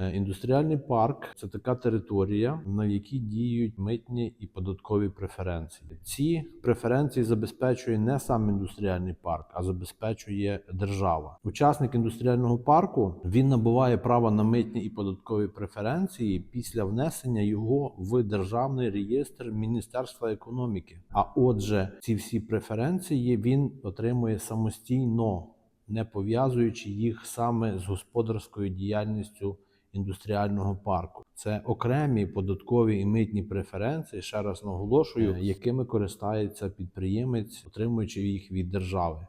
Е, Індустріальний парк це така територія, на якій діють митні і податкові преференції. Ці преференції забезпечує не сам індустріальний парк, а забезпечує держава. Учасник індустріального парку він набуває права на митні і податкові преференції після внесення його в державний реєстр Міністерства економіки. А отже, ці всі преференції він отримує самостійно, не пов'язуючи їх саме з господарською діяльністю індустріального парку. Це окремі податкові і митні преференції, ще раз наголошую, якими користається підприємець, отримуючи їх від держави.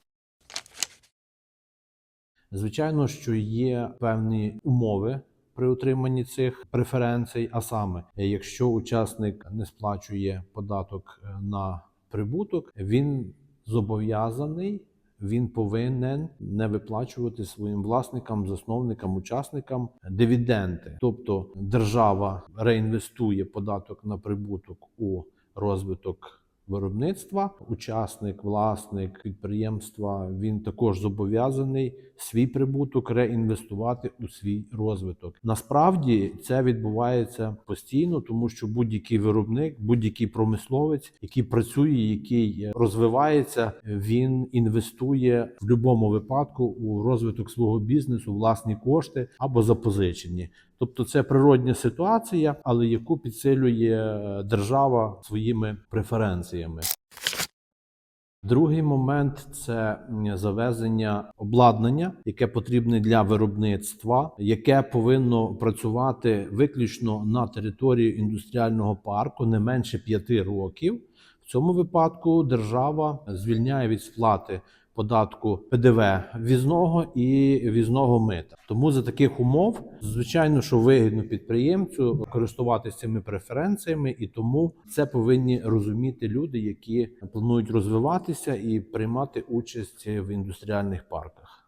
Звичайно, що є певні умови при отриманні цих преференцій, а саме, якщо учасник не сплачує податок е, на прибуток, він зобов'язаний. Він повинен не виплачувати своїм власникам, засновникам, учасникам дивіденди. Тобто держава реінвестує податок на прибуток у розвиток виробництва. Учасник, власник підприємства він також зобов'язаний свій прибуток реінвестувати у свій розвиток. Насправді це відбувається постійно, тому що будь-який виробник, будь-який промисловець, який працює, який розвивається, він інвестує в будь-якому випадку у розвиток свого бізнесу власні кошти або запозичені. Тобто це природня ситуація, але яку підсилює держава своїми преференціями. Другий момент це завезення обладнання, яке потрібне для виробництва, яке повинно працювати виключно на території індустріального парку не менше п'яти років. В цьому випадку держава звільняє від сплати податку ПДВ візного і візного мита. Тому за таких умов, звичайно, що вигідно підприємцю користуватися цими преференціями, і тому це повинні розуміти люди, які планують розвиватися і приймати участь в індустріальних парках.